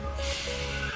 すごい!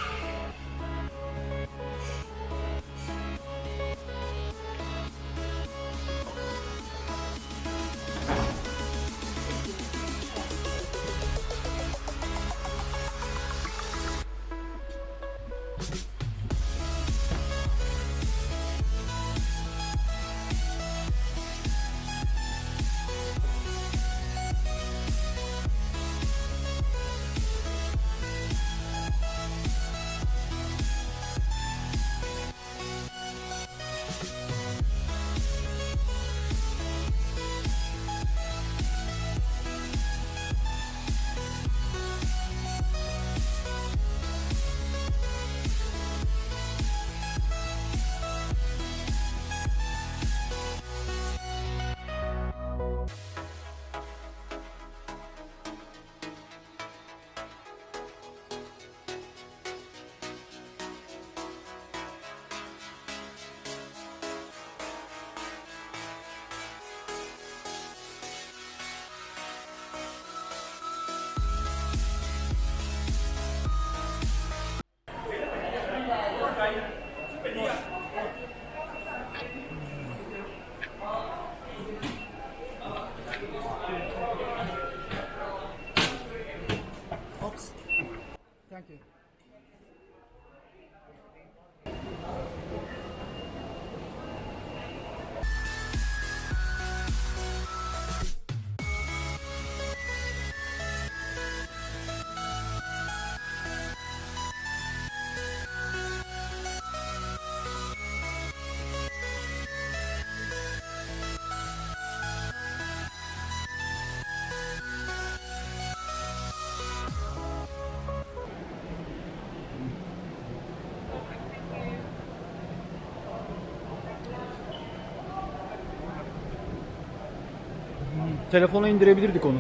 Telefona indirebilirdik onu.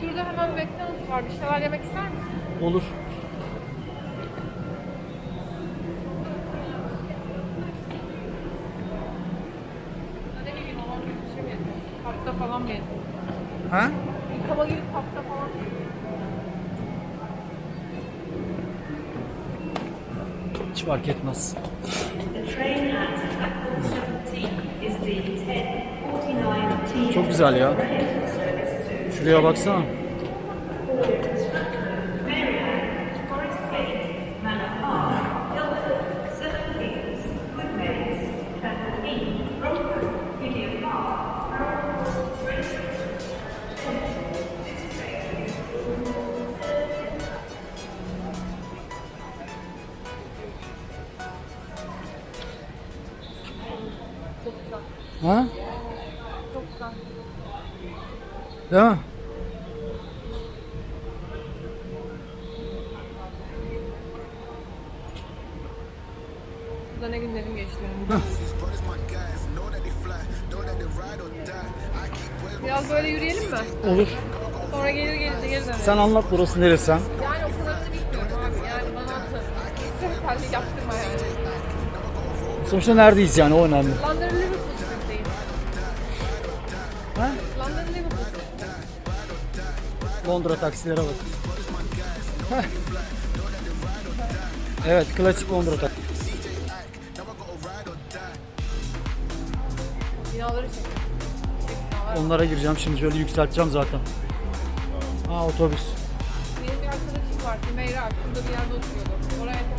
Şurada hemen McDonald's var. Bir şeyler yemek ister misin? Olur. Parkta falan mı? Ha? Yıkama gibi parkta falan mı? Fark etmez. Çok güzel ya. Şuraya baksana. Ha? Değil mi? Burada ne günlerim geçti benim. Biraz böyle yürüyelim mi? Olur. Sonra gelir gelir geri dönelim. Sen anlat burası neresi sen? Yani o kadarını bilmiyorum abi. Yani bana atın. Terlik yaptırma yani. Sonuçta neredeyiz yani o önemli. Street'teyim. Ha? London Liverpool Londra taksilere bak. Evet klasik Londra taksi. Binaları. Onlara gireceğim şimdi şöyle yükselteceğim zaten. Ha otobüs. Benim bir arkadaşım var. Hümeyra. Şurada bir yerde oturuyordu. Oraya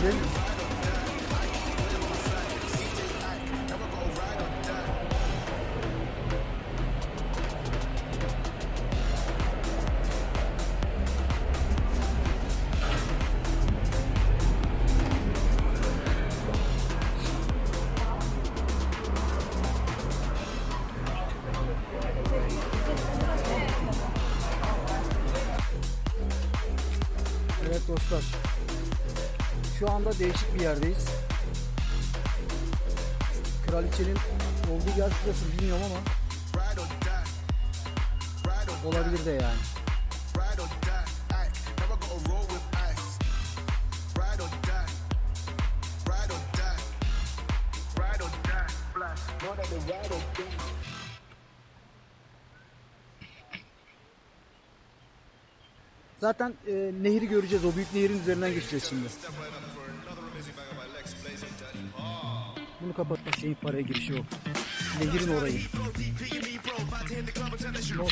çok Şu anda değişik bir yerdeyiz. Kraliçenin olduğu yer şurası bilmiyorum ama olabilir de yani. Zaten e, nehri göreceğiz. O büyük nehrin üzerinden geçeceğiz şimdi. Bunu kapatma şeyin paraya girişi yok. Nehrin orayı. No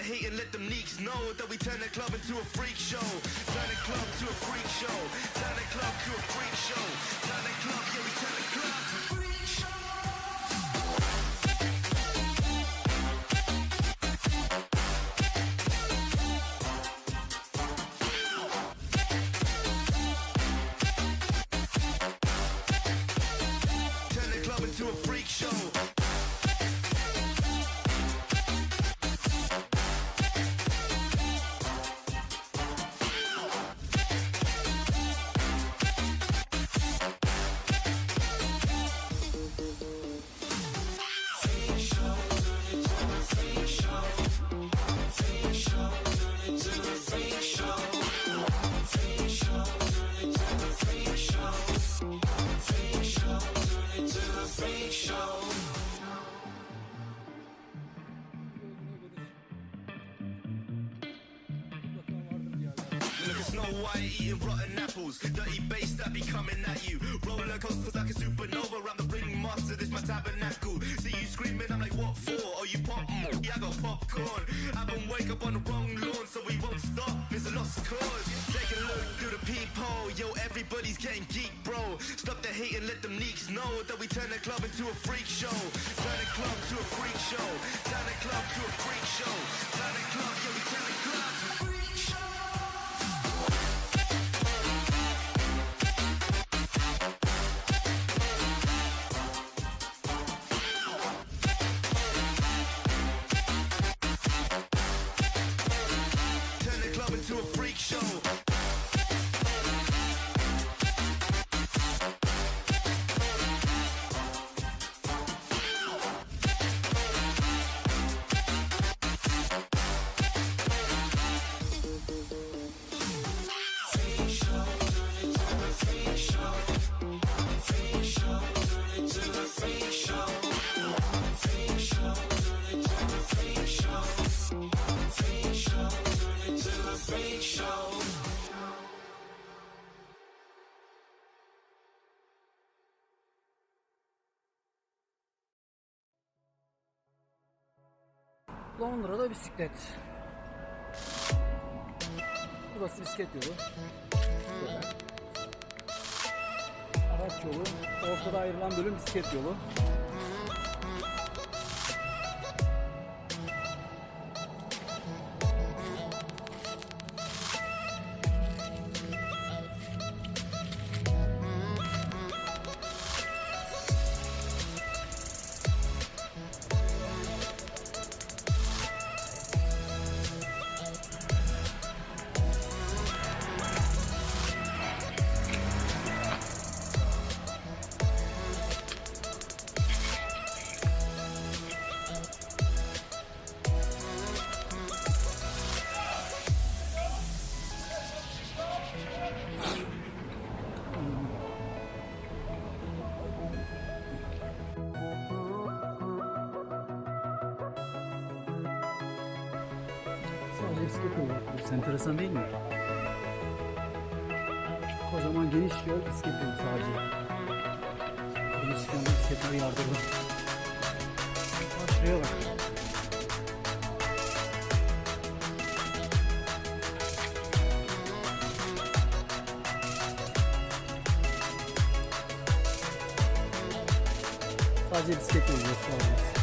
Hate and let them leaks know that we turn the club into a freak show. Turn the club to a freak show. Turn the club to eating rotten apples. Dirty bass that be coming at you. Roller coasters like a supernova. I'm the ringmaster, this my tabernacle. See you screaming, I'm like, what for? Oh, you pop? Yeah, I got popcorn. I been wake up on the wrong lawn, so we won't stop. It's a lost cause. Take a look through the peephole. Yo, everybody's getting geek, bro. Stop the hate and let them leaks know that we turn the club into a freak show. Turn the club to a freak show. Turn the club to a freak show. Turn the club, yeah, Londra'da bisiklet. Burası bisiklet yolu. Araç yolu. Ortada ayrılan bölüm bisiklet yolu. Enteresan değil mi? Kocaman geniş yol yolu sadece. Bunu çıkan bisikletler yardırdı. Bak şuraya bak. Sadece bisiklet yolu burası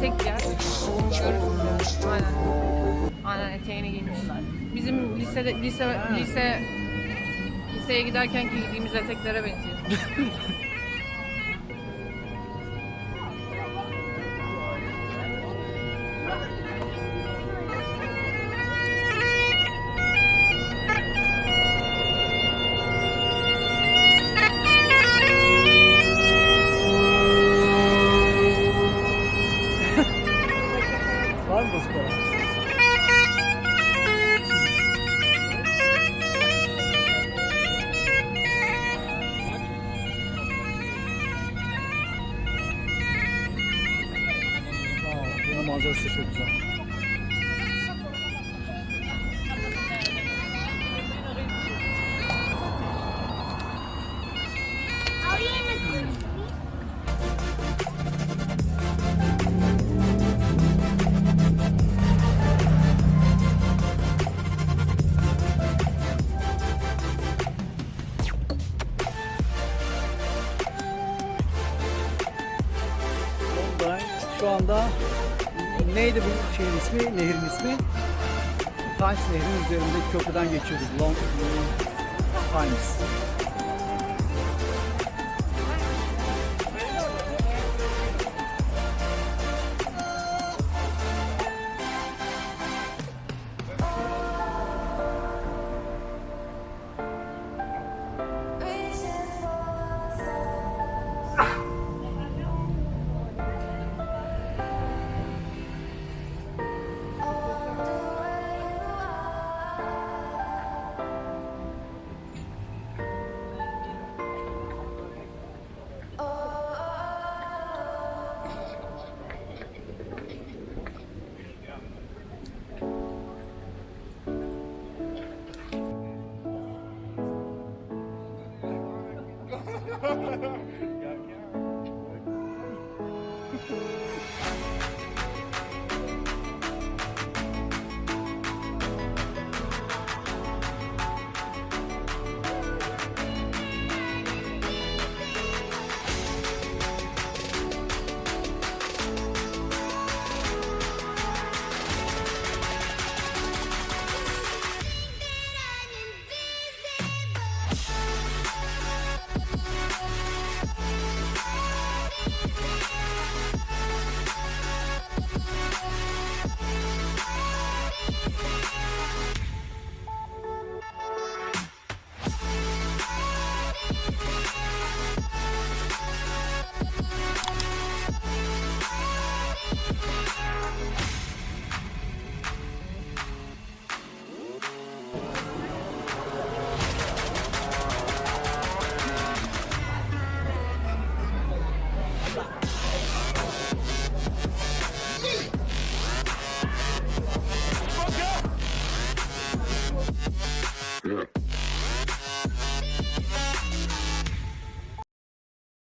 etek giyer. Görürsün. Aynen. Aynen eteğini giymiş. Bizim lisede lise lise liseye giderken giydiğimiz eteklere benziyor. neydi bu şeyin ismi, nehrin ismi? Times Nehri'nin üzerindeki köprüden geçiyoruz. Long Times.